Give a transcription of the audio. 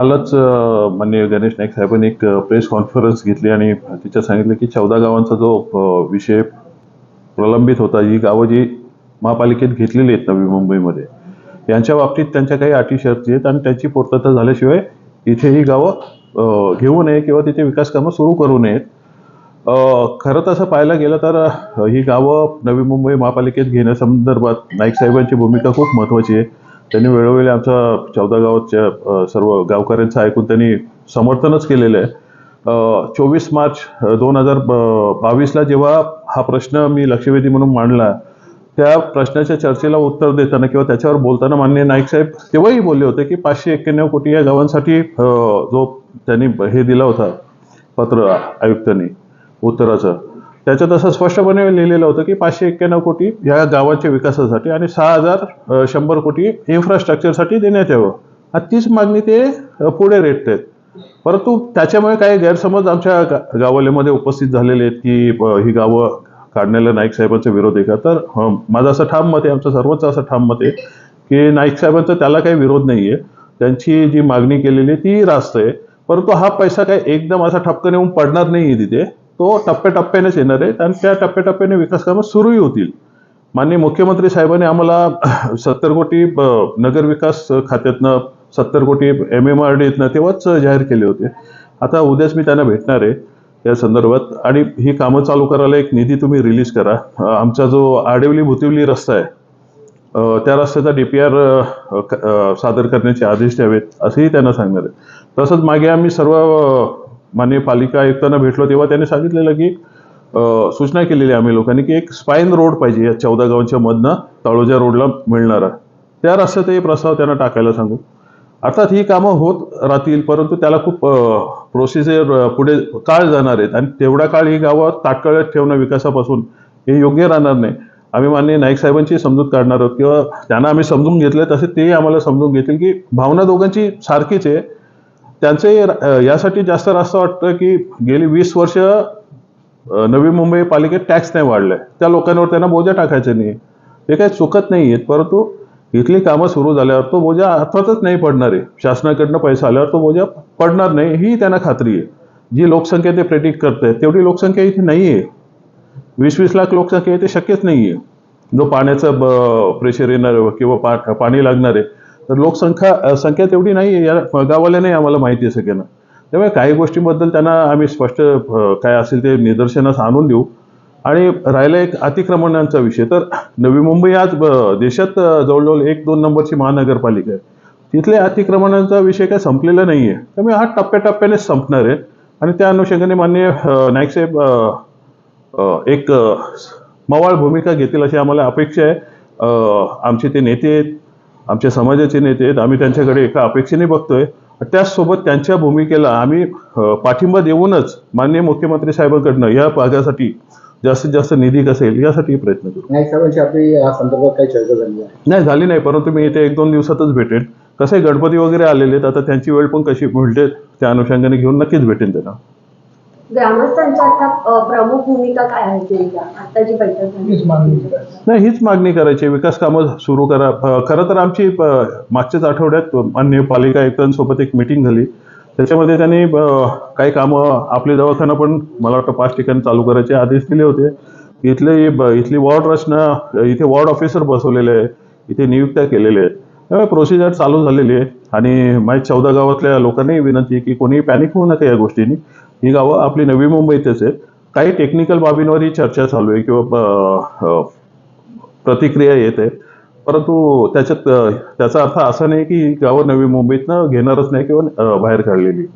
कालच अं, माननीय गणेश नाईक साहेबांनी एक प्रेस कॉन्फरन्स घेतली आणि तिच्या सांगितलं की चौदा गावांचा जो विषय प्रलंबित होता ही गावं जी महापालिकेत घेतलेली आहेत नवी मुंबईमध्ये यांच्या बाबतीत त्यांच्या काही अटी शर्ती आहेत आणि त्याची पूर्तता झाल्याशिवाय इथे ही गावं घेऊ नये किंवा तिथे विकास कामं सुरू करू नयेत. खरं तसं पाहायला गेलं तर ही गावं नवी मुंबई महापालिकेत घेण्यासंदर्भात नाईक साहेबांची भूमिका खूप महत्त्वाची आहे. त्यांनी वेळोवेळी आमच्या चौदा गावाच्या सर्व गावकऱ्यांचं ऐकून त्यांनी समर्थनच केलेलं आहे. चोवीस मार्च दोन हजार बावीसला जेव्हा हा प्रश्न मी लक्षवेधी म्हणून मांडला त्या प्रश्नाच्या चर्चेला उत्तर देताना किंवा त्याच्यावर बोलताना माननीय नाईक साहेब तेव्हाही बोलले होते की पाचशे एक्क्याण्णव कोटी या गावांसाठी जो त्यांनी हे दिला होता पत्र आयुक्तांनी उत्तराचं. त्याच्यात असं स्पष्टपणे लिहिलेलं होतं की पाचशे एक्क्याण्णव कोटी या गावाच्या विकासासाठी आणि सहा हजार शंभर कोटी इन्फ्रास्ट्रक्चरसाठी देण्यात यावं. हा तीच मागणी ते पुढे रेटत आहेत परंतु त्याच्यामुळे काही गैरसमज आमच्या गा- गावालेमध्ये उपस्थित झालेले आहेत की ही गावं काढण्याला नाईक साहेबांचा विरोध आहे का? तर माझं असं ठाम मत आहे आमचं सर्वच असं ठाम मत आहे की नाईक साहेबांचा त्याला काही विरोध नाही आहे त्यांची जी मागणी केलेली आहे ती रास्त आहे. परंतु हा पैसा काही एकदम असा ठपकन येऊन पडणार नाही आहे तिथे. तो टप्प्याटप्प्यानेच येणार आहे आणि त्या टप्प्याटप्प्याने विकास कामं सुरूही होतील. माननीय मुख्यमंत्री साहेबांनी आम्हाला सत्तर कोटी नगरविकास नगर विकास खात्यातनं सत्तर कोटी एम एम आर डीतनं तेव्हाच जाहीर केले होते. आता उद्याच मी त्यांना भेटणार आहे या संदर्भात. आणि ही कामं चालू करायला एक निधी तुम्ही रिलीज करा. आमचा जो आडिवली भुतिवली रस्ता आहे त्या रस्त्याचा डी पी आर सादर करण्याचे आदेश द्यावेत असंही त्यांना सांगणार आहे. तसंच मागे आम्ही सर्व मान्य माननीय पालिका आयुक्तांना भेटलो तेव्हा त्यांनी सांगितलेलं की सूचना केलेली आहे आम्ही लोकांनी की एक स्पाईन रोड पाहिजे या चौदा गावांच्या मधनं तळोजा रोडला मिळणारा. त्या रस्त्यातही प्रस्ताव त्यांना टाकायला सांगू. अर्थात ही कामं होत राहतील परंतु त्याला खूप प्रोसिजर पुढे काळ जाणार आहेत आणि तेवढा काळ ही गावं ताटकळत ठेवणं विकासापासून हे योग्य राहणार नाही. आम्ही माननीय नाईक साहेबांची समजूत काढणार आहोत किंवा त्यांना आम्ही समजून घेतलं तसे तेही आम्हाला समजून घेतील की भावना दोघांची सारखीच आहे. त्यांचे यासाठी जास्त रास्त वाटतं की गेली वीस वर्ष नवी मुंबई पालिकेत टॅक्स नाही वाढलाय त्या लोकांवर त्यांना बोजा टाकायचे नाही ते काही चुकत नाही आहेत परंतु इथली कामं सुरू झाल्यावर तो बोजा अर्थातच नाही पडणार आहे. शासनाकडनं पैसा आल्यावर तो बोजा पडणार नाही ही त्यांना खात्री आहे. जी लोकसंख्या ते प्रेडिक्ट करते तेवढी लोकसंख्या इथे नाही आहे वीस वीस लाख लोकसंख्या इथे शक्यच नाही आहे जो पाण्याचं प्रेशर येणार किंवा पा पाणी लागणार आहे तर लोकसंख्या संख्या तेवढी नाही आहे या गावाला नाही आम्हाला माहिती आहे सगळ्यांना. त्यामुळे काही गोष्टींबद्दल त्यांना आम्ही स्पष्ट काय असेल ते निदर्शनास आणून देऊ. आणि राहिला एक अतिक्रमणांचा विषय. तर नवी मुंबई आज देशात जवळजवळ एक दोन नंबरची महानगरपालिका आहे. तिथले अतिक्रमणांचा विषय काय संपलेला नाही आहे त्यामुळे हा टप्प्याटप्प्यानेच संपणार आहे. आणि त्या अनुषंगाने मान्य नाईक साहेब एक मवाळ भूमिका घेतील अशी आम्हाला अपेक्षा आहे. आमचे ते नेते आहेत. आमच्या समाजाचे नेते आहेत. आम्ही त्यांच्याकडे एका अपेक्षेने बघतोय. त्याचसोबत त्यांच्या भूमिकेला आम्ही पाठिंबा देऊनच माननीय मुख्यमंत्री साहेबांकडनं या भागासाठी जास्तीत जास्त निधी कसेल यासाठी प्रयत्न करू. नाईक साहेबांची आपली या संदर्भात काही चर्चा झाली आहे नाही झाली नाही. परंतु मी येत्या एक दोन दिवसातच भेटेन. कसं गणपती वगैरे आलेले आहेत आता त्यांची वेळ पण कशी मिळते त्या अनुषंगाने घेऊन नक्कीच भेटेन त्यांना. ग्रामस्थांची आता अ, प्रमुख भूमिका काय आहे ते घ्या. आता जी बैठक झाली. हीच मागणी करायची. नाही हीच मागणी करायची. आहे. विकास कामं सुरू करा. खरं तर आमची मागच्याच आठवड्यात मान्य पालिका आयुक्तांसोबत एक मिटिंग झाली. त्याच्यामध्ये त्यांनी काही कामं आपले दवाखाना पण मला वाटतं पाच ठिकाणी चालू करायचे आदेश दिले होते. इथले इथली वॉर्ड रचना इथे वॉर्ड ऑफिसर बसवलेले आहे. इथे नियुक्त्या केलेल्या आहेत त्यामुळे प्रोसिजर चालू झालेली आहे. आणि माझ्या चौदा गावातल्या लोकांनाही विनंती आहे की कोणी पॅनिक होऊ नका या गोष्टींनी. ही गावं आपली नवी मुंबईतच आहेत. काही टेक्निकल बाबींवरही चर्चा चालू आहे किंवा प्रतिक्रिया येत आहेत. परंतु त्याच्यात त्याचा अर्थ असा नाही की गावं नवी मुंबईतनं घेणारच नाही किंवा बाहेर काढलेली.